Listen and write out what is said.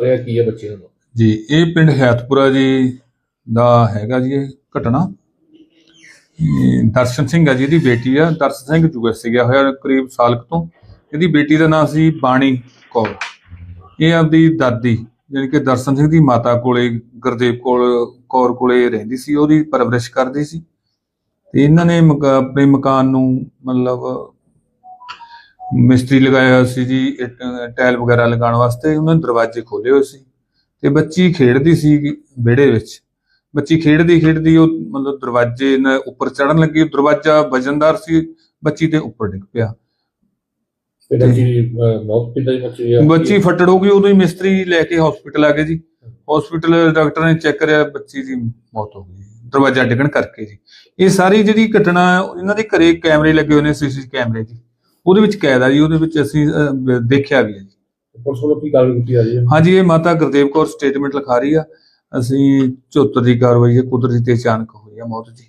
ਹੋਇਆ ਕੀ ਹੈ ਬੱਚੇ ਨੂੰ? ਜੀ, ਇਹ ਪਿੰਡ ਹਯਾਤਪੁਰਾ ਜੀ ਦਾ ਹੈਗਾ ਜੀ ਇਹ ਘਟਨਾ। ਦਰਸ਼ਨ ਸਿੰਘ ਆ ਜੀ, ਇਹਦੀ ਬੇਟੀ ਆ। ਦਰਸ਼ਨ ਸਿੰਘ ਯੂਐਸ ਗਿਆ ਹੋਇਆ ਕਰੀਬ ਸਾਲ ਕੁ ਤੋਂ। ਇਹਦੀ ਬੇਟੀ ਦਾ ਨਾਮ ਸੀ ਬਾਣੀ ਕੌਰ। ਇਹ ਆਪਦੀ ਦਾਦੀ, ਜਾਣੀ ਕਿ ਦਰਸ਼ਨ ਸਿੰਘ ਦੀ ਮਾਤਾ ਕੋਲੇ, ਗੁਰਦੇਵ ਕੋਲ, ਕੌਰ ਕੋਲੇ ਰਹਿੰਦੀ ਸੀ, ਉਹਦੀ ਪਰਵਰਿਸ਼ ਕਰਦੀ ਸੀ। ਤੇ ਇਹਨਾਂ ਨੇ ਮਕਾ- ਆਪਣੇ ਮਕਾਨ ਨੂੰ ਮਤਲਬ ਮਿਸਤਰੀ ਲਗਾਇਆ ਹੋਇਆ ਸੀ ਜੀ ਟਾਇਲ ਵਗੈਰਾ ਲਗਾਉਣ ਵਾਸਤੇ ਉਹਨਾਂ ਨੇ ਦਰਵਾਜ਼ੇ ਖੋਲੇ ਹੋਏ ਸੀ ਤੇ ਬੱਚੀ ਖੇਡਦੀ ਸੀ ਵਿਹੜੇ ਵਿੱਚ। ਬੱਚੀ ਖੇਡਦੀ ਖੇਡਦੀ ਉਹ ਮਤਲਬ ਦਰਵਾਜ਼ੇ ਨਾਲ ਉੱਪਰ ਚੜਨ ਲੱਗੀ ਦਰਵਾਜ਼ਾ ਵਜਨਦਾਰ ਸੀ ਬੱਚੀ ਦੇ ਉੱਪਰ ਡਿੱਗ ਪਿਆ। ਬੱਚੀ ਫੱਟੜ ਹੋ ਗਈ ਉਦੋਂ ਹੀ ਮਿਸਤਰੀ ਲੈ ਕੇ ਹਸਪੀਟਲ ਆ ਗਏ ਜੀ। ਹਸਪੀਟਲ ਡਾਕਟਰ ਨੇ ਚੈੱਕ ਕਰਿਆ ਬੱਚੀ ਦੀ ਮੌਤ ਹੋ ਗਈ ਦਰਵਾਜ਼ਾ ਡਿੱਗਣ ਕਰਕੇ ਜੀ। ਇਹ ਸਾਰੀ ਜਿਹੜੀ ਘਟਨਾ ਇਹਨਾਂ ਦੇ ਘਰੇ ਕੈਮਰੇ ਲੱਗੇ ਹੋਏ ਨੇ ਸੀਸੀ ਕੈਮਰੇ ਜੀ। ਉਹਦੇ ਵਿੱਚ ਕੈਦ ਆ ਜੀ ਉਹਦੇ ਵਿੱਚ ਅਸੀਂ ਅਹ, ਦੇਖਿਆ ਵੀ ਹੈ ਜੀ। ਪੁਲਿਸ ਵੱਲੋਂ ਕੀ ਕਾਰਵਾਈ ਕੀਤੀ ਜਾ ਰਹੀ ਹੈ? ਹਾਂਜੀ ਇਹ ਮਾਤਾ ਗੁਰਦੇਵ ਕੌਰ ਸਟੇਟਮੈਂਟ ਲਿਖਾ ਰਹੀ ਆ। ਅਸੀਂ 74 ਦੀ ਕਾਰਵਾਈ ਹੈ ਕੁਦਰਤੀ ਤੇ ਅਚਾਨਕ ਹੋਈ ਆ ਮੌਤ ਜੀ।